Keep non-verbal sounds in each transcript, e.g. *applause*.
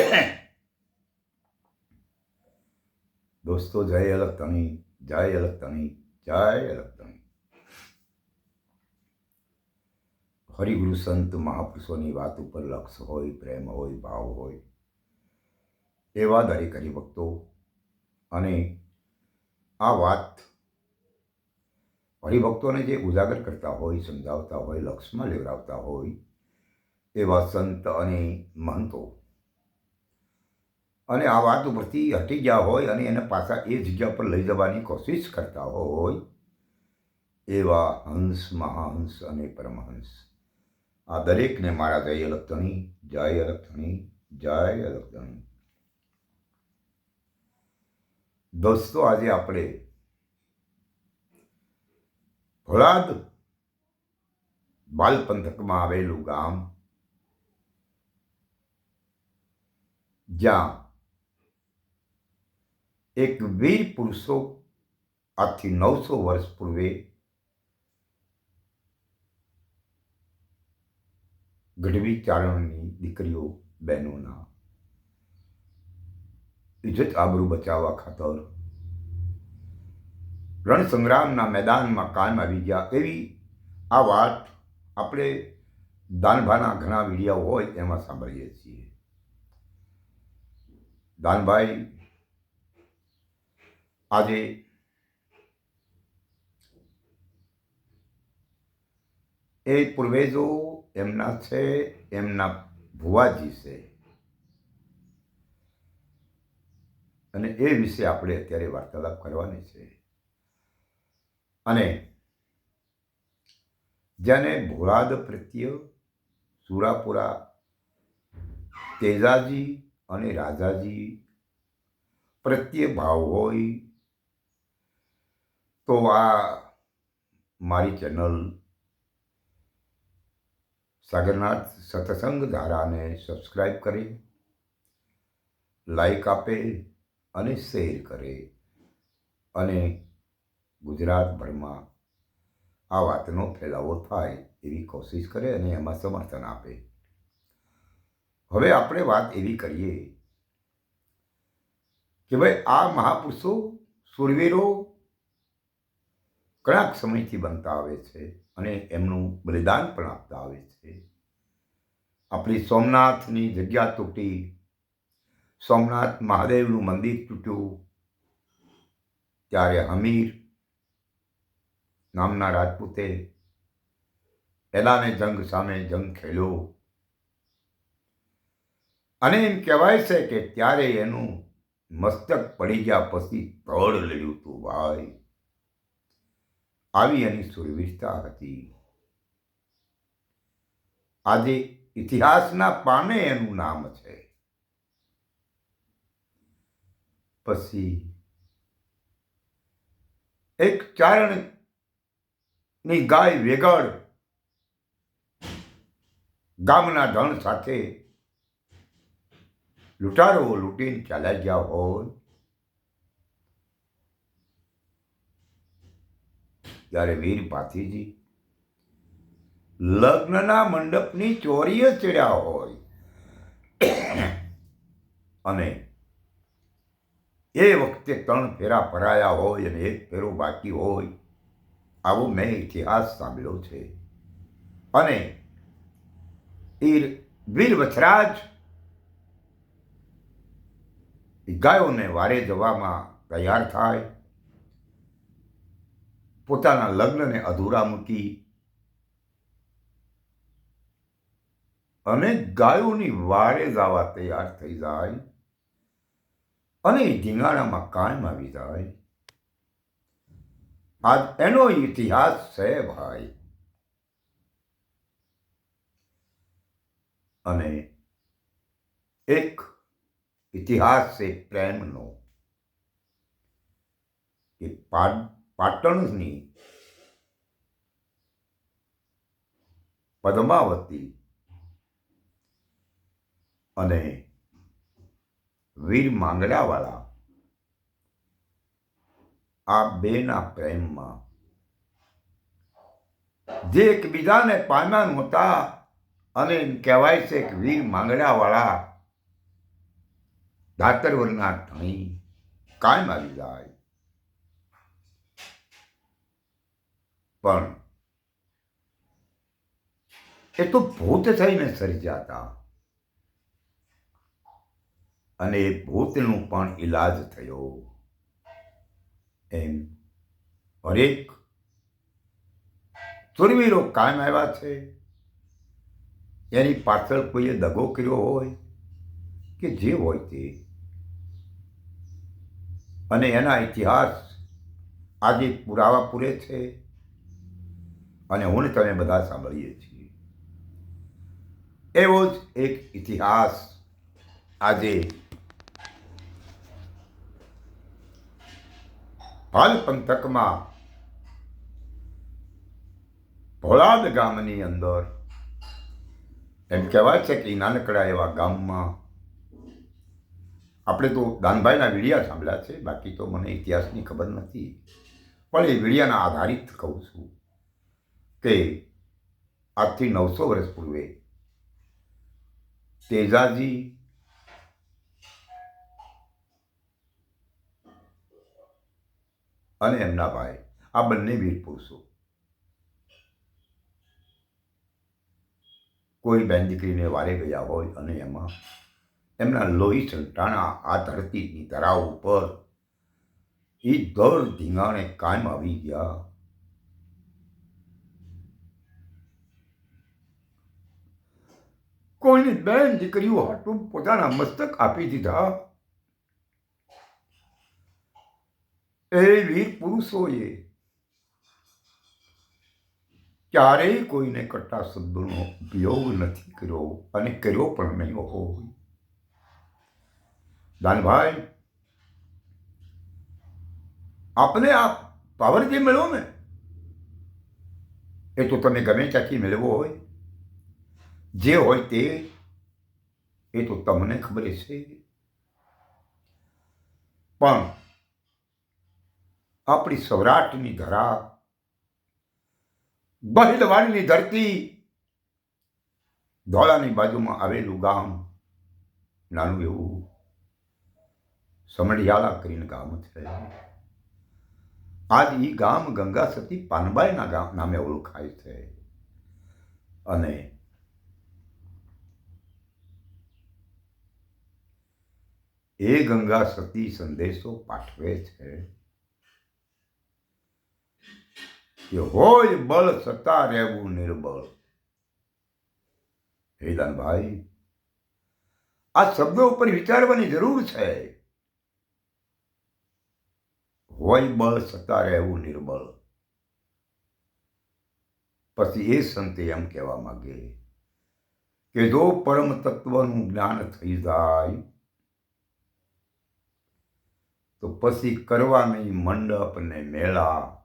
*coughs* દોસ્તો, જય અલગ તણી જય અલગ તણી જય અલગ તણી હરિગુરુ સંત મહાપુરુષોની વાત ઉપર લક્ષ હોય, પ્રેમ હોય, ભાવ હોય, એવા દરેક હરિભક્તો અને આ વાત હરિભક્તોને જે ઉજાગર કરતા હોય, સમજાવતા હોય, લક્ષમાં લેવડાવતા હોય, એવા સંત અને મહંતો અને આ વાત ઉપરથી હટી ગયા હોય અને એને પાછા એ જગ્યા પર લઈ જવાની કોશિશ કરતા હોય એવા હંસ, મહાહંસ અને પરમહંસ. આ દરેકને મારા જય અલગતણી જય અલગતણી જય અલગણી દોસ્તો, આજે આપણે ભોળાદ બાલ પંથકમાં આવેલું ગામ, જ્યાં એક વીર પુરુષો આજથી નવસો વર્ષ પૂર્વે ગઢવી ચારણની દીકરીઓ બહેનોના ઇજ્જત આબરૂ બચાવવા ખાતર રણસંગ્રામના મેદાનમાં કાયમ આવી ગયા. એવી આ વાત આપણે દાનભાના ઘણા વિડીયા હોય એમાં સાંભળીએ છીએ. દાનભાઈ આજે એ પૂર્વેજો એમના છે, એમના ભુવાજી છે. અને એ વિશે આપણે અત્યારે વાર્તાલાપ કરવાની છે. અને જેને ભોળાદ પ્રત્યે સુરાપુરા, તેજાજી અને રાજાજી પ્રત્યે ભાવ હોય તો આ મારી ચેનલ સાગરનાથ સત્સંગ ધારાને સબસ્ક્રાઈબ કરે લાઈક આપે અને શેર કરે અને ગુજરાતભરમાં આ વાતનો ફેલાવો થાય એવી કોશિશ કરે અને એમાં સમર્થન આપે. હવે આપણે વાત એવી કરીએ કે ભાઈ આ મહાપુરુષો, સુરવીરો ઘણાક સમયથી બનતા આવે છે અને એમનું બલિદાન પણ આપતા આવે છે. આપણી સોમનાથની જગ્યા તૂટી, સોમનાથ મહાદેવનું મંદિર તૂટ્યું, ત્યારે હમીર નામના રાજપૂતે એલાને જંગ સામે જંગ ખેલ્યો. અને એમ કહેવાય છે કે ત્યારે એનું મસ્તક પડી ગયા પછી તળ લડ્યું હતું ભાઈ. આવી એની સુરવીરતા હતી. આજે ઇતિહાસના પાને એનું નામ છે. પછી એક ચારણની ગાય વેગળ ગામના ધણ સાથે લૂંટારો લૂંટીને ચાલ્યા ગયા હોય ત્યારે વીર પાથીજી લગ્નના મંડપની ચોરીએ ચડ્યા હોય. અને એ વખતે ત્રણ ફેરા ભરાયા હોય અને એક ફેરો બાકી હોય. આવો મેં ઇતિહાસ સાંભળ્યો છે. અને એ વીર વછરાજ ગાયોને વારે જવામાં તૈયાર થાય. પોતાના લગ્નને અધૂરા મૂકી અને ગાયોની વારે જવા તૈયાર થઈ જાય અને ધીંગાણામાં કાયમ આવી જાય. આજ એનો ઇતિહાસ છે ભાઈ. અને એક ઇતિહાસ છે પ્રેમનો. એ પાટણની પદ્માવતી અને વીર માંગડાવાળા આ બેના પ્રેમમાં જે એકબીજાને પામ્યા નહોતા અને એમ કહેવાય છે કે વીર માંગડાવાળા દાતરવરના ધણી કાયમ આવી જાય. પણ એ તો ભૂત થઈને સર્જાતા. અને એ ભૂતનું પણ ઈલાજ થયો. એમ હરેક સુરવીરો કાયમ આવ્યા છે. એની પાછળ કોઈએ દગો કર્યો હોય કે જે હોય તે. અને એના ઇતિહાસ આજે પુરાવા પૂરે છે. અને હું તમે બધા સાંભળીએ છીએ. એવો જ એક ઇતિહાસ આજે હાલ પંથકમાં ભોળાદ ગામની અંદર એમ કહેવાય છે કે નાનકડા એવા ગામમાં આપણે તો દાનભાઈના વિડિયા સાંભળ્યા છે, બાકી તો મને ઇતિહાસની ખબર નથી. પણ એ વિડિયાના આધારિત કહું છું. કે આજથી નવસો વર્ષ પૂર્વે તેજાજી અને એમના ભાઈ, આ બંને વીર પુરુષો. કોઈ બેન દીકરીને વારે ગયા હોય અને એમાં એમના લોહી સંટાણા આ ધરતીની ધરાવ ઉપર એ દર ધીંગાણે કાયમ આવી ગયા. કોઈની બેન દીકરીઓ હાટું પોતાના મસ્તક આપી દીધા. એ વીર પુરુષોએ ક્યારેય કોઈને કટ્ટા શબ્દોનો ઉપયોગ નથી કર્યો અને કર્યો પણ નહીં હોય. દાનભાઈ, આપને આ પાવર જે મેળવો ને, એ તો તમે ગમે ત્યાંથી મેળવો હોય. જે હોય તે, એ તો તમને ખબર છે. પણ આપણી સૌરાષ્ટ્રની ધરા બહિલવાડની ધરતી, ધોળાની બાજુમાં આવેલું ગામ, નાનું એવું સમઢિયાલા કરીને ગામ છે. આજ એ ગામ ગંગા સતી પાનબાઈના ગામ નામે ઓળખાય છે. અને એ ગંગા સતી સંદેશો પાઠવે છે કે હોય બળ સત્તા રહેવું નિર્બળ. હેદાનભાઈ આ શબ્દો ઉપર વિચારવાની જરૂર છે. હોય બળ સત્તા રહેવું નિર્બળ. પછી એ સંતે એમ કહેવા માંગે કે જો પરમ તત્વનું જ્ઞાન થઈ જાય તો પછી કરવા નહીં મંડપ ને મેળા.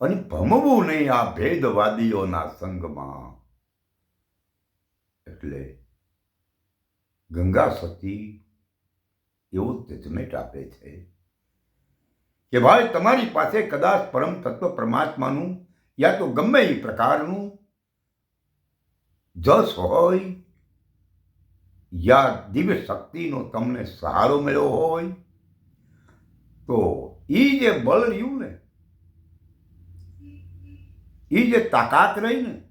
અને ભમવું નહીં આ ભેદવાદીઓના સંગમાં. એટલે ગંગા સતી એવું જજમેટ આપે છે કે ભાઈ તમારી પાસે કદાચ પરમ તત્વ પરમાત્માનું યા તો ગમે એ પ્રકારનું જસ હોય યા દિવ્ય શક્તિનો તમને સહારો મળ્યો હોય, તો એ જે બળ રહ્યું ને એ જે તાકાત રહી ને,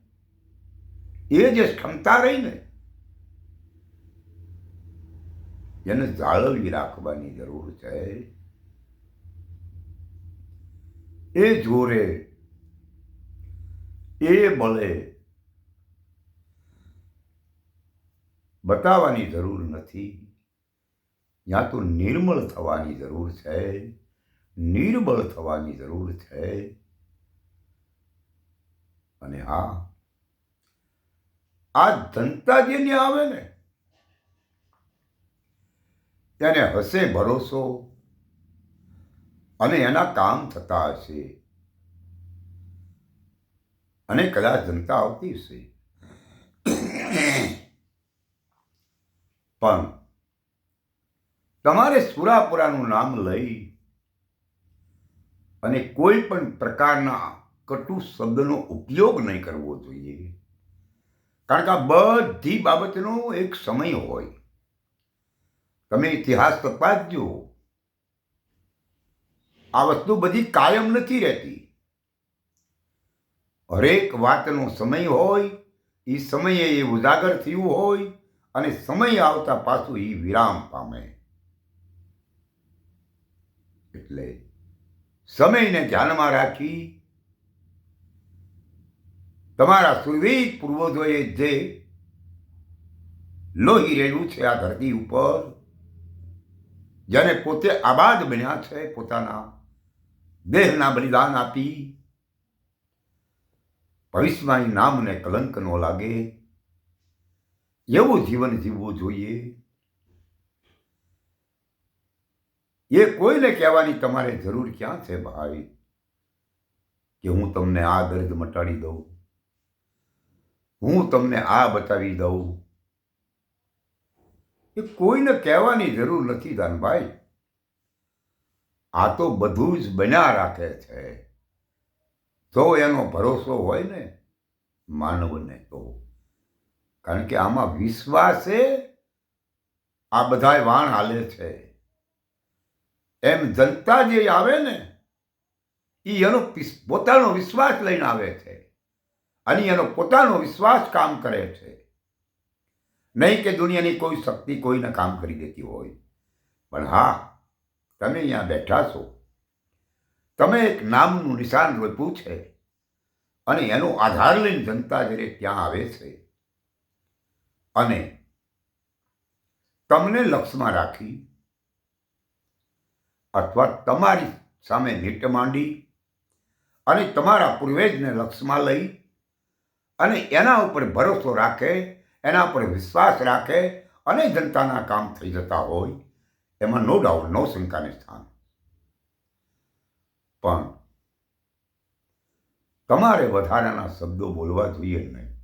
એ જે ક્ષમતા રહી ને, એને જાળવી રાખવાની જરૂર છે. એ જોરે, એ બળે બતાવવાની જરૂર નથી. યા તો નિર્મળ થવાની જરૂર છે. નિર્બળ થવાની જરૂર છે. અને હા, આ જનતા જેને આવે ને તેને હશે ભરોસો અને એના કામ થતા હશે. અને કદાચ જનતા આવતી હશે. પણ તમારે સુરાપુરાનું નામ લઈ અને કોઈ પણ પ્રકારના કટુ શબ્દનો ઉપયોગ નહીં કરવો જોઈએ. કારણ કે આ બધી બાબતનો એક સમય હોય. તમે ઇતિહાસ તપાસજો આ વસ્તુ બધી કાયમ નથી રહેતી. હરેક વાતનો સમય હોય એ સમયે એ ઉજાગર થયું હોય અને સમય આવતા પાછું એ વિરામ પામે. એટલે સમયને ધ્યાનમાં રાખી તમારા સુવિધ પૂર્વજોએ જે લોહી રેડ્યું છે આ ધરતી ઉપર, જેને પોતે આબાદ બન્યા છે, પોતાના દેહના બલિદાન આપી, ભવિષ્યમાં એ નામને કલંક ન લાગે. એવું જીવન જીવવું જોઈએ? એ કોઈને કહેવાની તમારે જરૂર ક્યાં છે ભાઈ? કે હું તમને આ દર્દ મટાડી દઉં. હું તમને આ બતાવી દઉં. એ કોઈને કહેવાની જરૂર નથી દાનભાઈ આ તો બધું જ બન્યા રાખે છે. જો એનો ભરોસો હોય ને, માનવને તો. કારણ કે આમાં વિશ્વાસે આ બધાય વાણ હાલે છે. એમ જનતા જે આવે ને એ એનો પોતાનો વિશ્વાસ લઈને આવે છે. અને એનો પોતાનો વિશ્વાસ કામ કરે છે. નહીં કે દુનિયાની કોઈ શક્તિ કોઈને કામ કરી દેતી હોય. પણ હા, તમે અહીંયા બેઠા છો. તમે એક નામનું નિશાન રોપ્યું છે. અને એનો આધાર લઈને જનતા જ્યારે ત્યાં આવે છે અને તમને લક્ષમાં રાખી અથવા તમારી સામે નીટ માંડી અને તમારા પૂર્વેજને લક્ષમાં લઈ અને એના ઉપર ભરોસો રાખે, એના પર વિશ્વાસ રાખે અને જનતાના કામ થઈ જતા હોય, એમાં નો ડાઉટ નો શંકાને સ્થાન. પણ તમારે વધારાના શબ્દો બોલવા જોઈએ નહીં.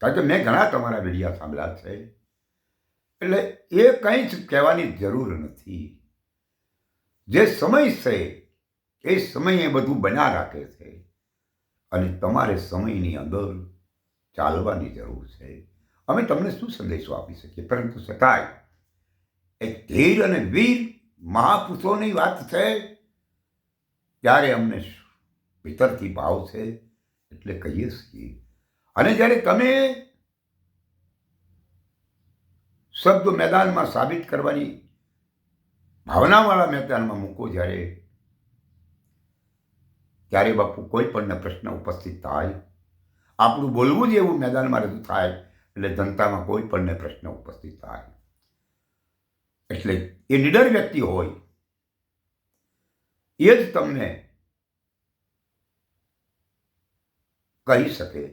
કારણ કે મેં ઘણા તમારા વિડીયા સાંભળ્યા છે. એટલે એ કંઈ જ કહેવાની જરૂર નથી. જે સમય છે, એ સમયે બધું બન્યા રાખે છે અને તમારે સમયની અંદર ચાલવાની જરૂર છે. અમે તમને શું સંદેશો આપી શકીએ? પરંતુ છતાંય એક ધીર અને વીર મહાપુરુષોની વાત છે. ત્યારે અમને ભીતરથી ભાવ છે. એટલે કહીએ છીએ અને જ્યારે તમે શબ્દ મેદાનમાં સાબિત કરવાની ભાવનાવાળા મેદાનમાં મૂકો જ્યારે, ત્યારે બાપુ કોઈ પણ પ્રશ્ન ઉપસ્થિત થાય. આપણું બોલવું જ એવું મેદાનમાં રજૂ થાય, એટલે જનતામાં કોઈ પણને પ્રશ્ન ઉપસ્થિત થાય. એટલે એ નિડર વ્યક્તિ હોય, એ જ તમને કહી શકે.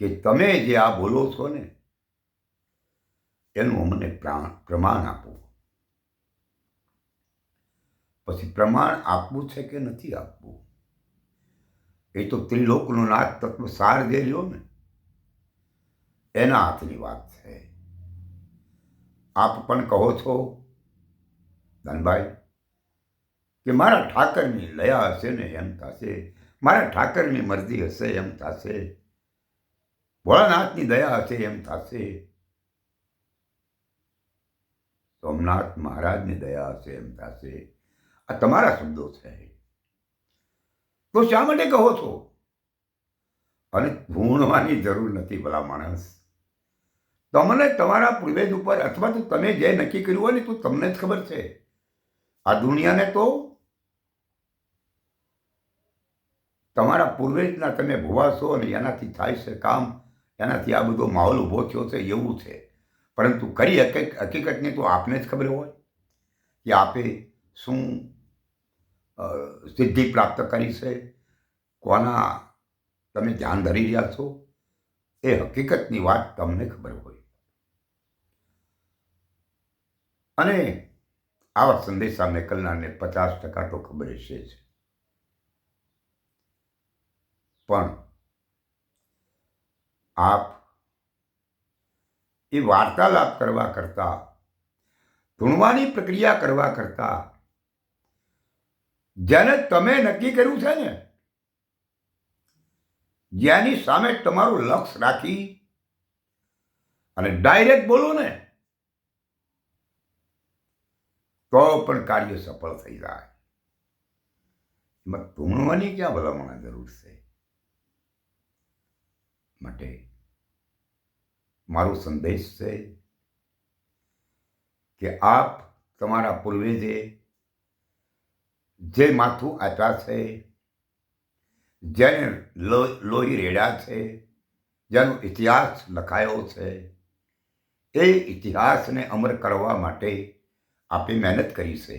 કે તમે જે આ બોલો છો ને, એનું અમને પ્રા- પ્રમાણ આપો. પછી પ્રમાણ આપવું છે કે નથી આપવું? એ તો ત્રિલોકનો નાથ તત્વ સાર જે રહ્યો ને, એના હાથની વાત છે. આપ પણ કહો છો, ધનભાઈ, કે મારા ઠાકરની લયા હશે ને એમ થશે, મારા ઠાકરની મરજી હશે એમ થશે. ભોળાનાથની દયા હશે એમ થશે. સોમનાથ મહારાજની દયા હશે એમ થશે. આ તમારા શબ્દો છે. તો શા માટે કહો છો? અને ભૂણવાની જરૂર નથી ભલા માણસ. તમને તમારા પૂર્વેજ ઉપર અથવા તો તમે જે નક્કી કર્યું હોય ને તો તમને જ ખબર છે. આ દુનિયાને તો તમારા પૂર્વેજના તમે ભોવાશો અને એનાથી થાય છે કામ એનાથી આ બધો માહોલ ઊભો થયો છે, એવું છે. પરંતુ કરી હકીક, હકીકતની તો આપને જ ખબર હોય કે આપે શું સિદ્ધિ પ્રાપ્ત કરી છે. કોના તમે ધ્યાન ધરી રહ્યા છો? એ હકીકતની વાત તમને ખબર હોય. અને આવા સંદેશા મેકલનારને પચાસ ટકા તો ખબર હશે જ. પણ આપ એ વાર્તાલાપ કરવા કરતાં ધૂણવાની પ્રક્રિયા કરવા કરતાં, જેને તમે નક્કી કર્યું છે ને, જેની સામે તમારું લક્ષ રાખી અને ડાયરેક્ટ બોલો ને, તો પણ કાર્ય સફળ થઈ જાય. એમાં ધૂણવાની ક્યાં ભલામણ જરૂર છે? માટે મારો સંદેશ છે કે આપ તમારા પૂર્વેજે જે માથું આપ્યા છે, જેને લોહી રેડ્યા છે, જેનો ઇતિહાસ લખાયો છે, એ ઇતિહાસને અમર કરવા માટે આપે મહેનત કરી છે.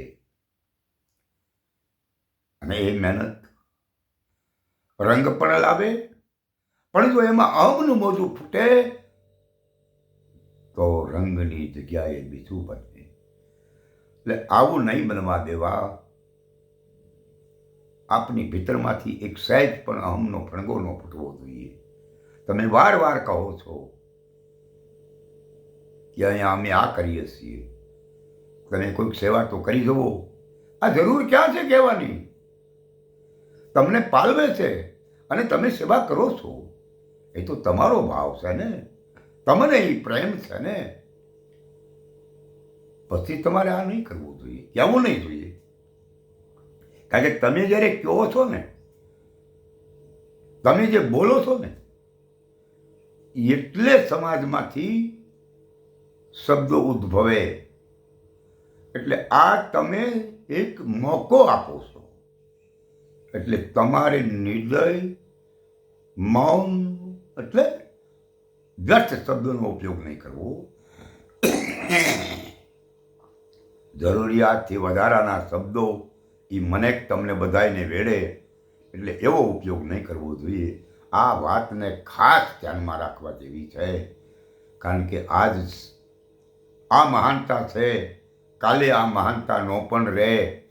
અને એ મહેનત રંગ પણ લાવે, પણ જો એમાં અહમનું મોજું ફૂટે રંગની જગ્યાએ બીજું બનશે એટલે આવું નહીં બનવા દેવા. આપની ભીતરમાંથી એક સહેજ પણ અહમનો ફણગો ન ફૂટવો જોઈએ. તમે વાર વાર કહો છો કે અહીંયા અમે આ કરીએ છીએ. તમે કોઈક સેવા તો કરી જવો આ જરૂર ક્યાં છે કહેવાની? તમને પાલવે છે અને તમે સેવા કરો છો. એ તો તમારો ભાવ છે ને. તમને એ પ્રેમ છે ને. પછી તમારે આ નહીં કરવું જોઈએ. કહેવું નહીં જોઈએ. કારણ કે તમે જ્યારે કહો છો ને, તમે જે બોલો છો ને, એટલે સમાજમાંથી શબ્દો ઉદ્ભવે. એટલે આ તમે એક મોકો આપો છો. એટલે તમારે નિર્દય, મૌન એટલે વ્યર્થ શબ્દોનો ઉપયોગ નહીં કરવો. જરૂરિયાતથી વધારાના શબ્દો એ મને તમને બધાને વેડે, એટલે એવો ઉપયોગ નહીં કરવો જોઈએ. આ વાતને ખાસ ધ્યાનમાં રાખવા જેવી છે. કારણ કે આજ આ મહાનતા છે. કાલે આ મહાનતા નો પણ રહે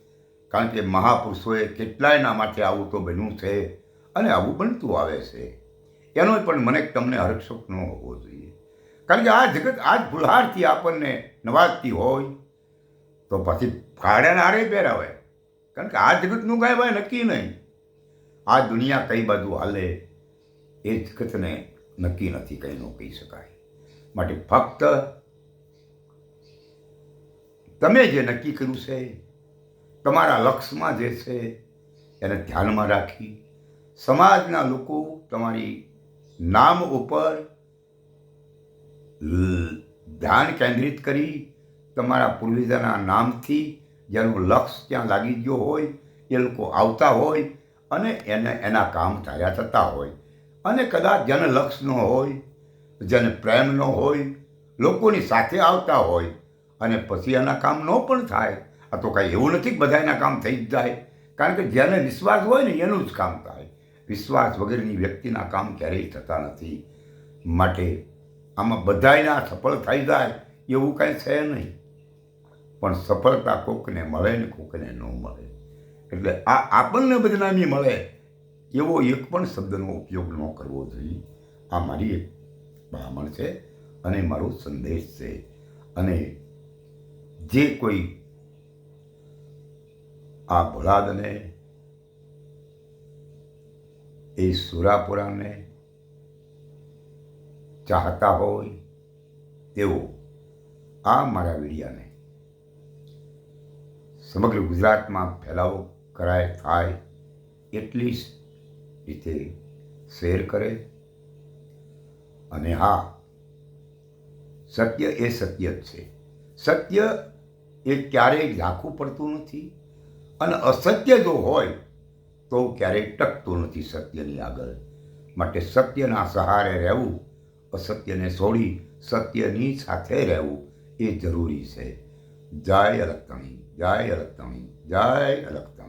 કારણ કે મહાપુરુષોએ કેટલાયના માટે આવું તો બન્યું છે અને આવું બનતું આવે છે. એનો પણ મને તમને હરક્ષક ન હોવો જોઈએ. કારણ કે આ જગત, આ જ ભૂલહારથી આપણને નવાજતી હોય તો પછી ફાળ્યાને હારે પહેરાવે. કારણ કે આ જગતનું કાંઈ ભાઈ નક્કી નહીં. આ દુનિયા કઈ બાજુ હાલે એ જગતને નક્કી નથી, કંઈ ન કહી શકાય. માટે ફક્ત તમે જે નક્કી કર્યું છે, તમારા લક્ષ્યમાં જે છે, એને ધ્યાનમાં રાખી સમાજના લોકો તમારી નામ ઉપર ધ્યાન કેન્દ્રિત કરી તમારા પૂર્વજોના નામથી જેનું લક્ષ્ય ત્યાં લાગી ગયો હોય, એ લોકો આવતા હોય અને એને એના કામ થયા થતા હોય. અને કદાચ જેને લક્ષ્ય ન હોય, જેને પ્રેમ ન હોય, લોકોની સાથે આવતા હોય અને પછી એના કામ ન પણ થાય. આ તો કાંઈ એવું નથી કે બધા એના કામ થઈ જ જાય. કારણ કે જેને વિશ્વાસ હોય ને એનું જ કામ થાય. વિશ્વાસ વગેરેની વ્યક્તિના કામ ક્યારેય થતા નથી. માટે આમાં બધાયના સફળ થઈ જાય એવું કાંઈ છે નહીં. પણ સફળતા કોકને મળે ને કોકને ન મળે. એટલે આ આપણને બદનામી મળે એવો એક પણ શબ્દનો ઉપયોગ ન કરવો જોઈએ. આ મારી એક બ્રાહ્મણ છે અને મારો સંદેશ છે. અને જે કોઈ આ ભોળાદને, એ સુરાપુરાને ચાહતા હોય તેઓ આ મારા વિડિયાને સમગ્ર ગુજરાતમાં ફેલાવો કરાય, થાય એટલી જ રીતે શેર કરે. અને હા, સત્ય એ સત્ય જ છે. સત્ય એ ક્યારેય ઝાંખું પડતું નથી અને અસત્ય જો હોય તો ક્યારેય ટકતું નથી સત્યની આગળ. માટે સત્યના સહારે રહેવું, અસત્યને છોડી સત્યની સાથે રહેવું એ જરૂરી છે. જય અલગતણી જય અલગતણી જય અલગતણી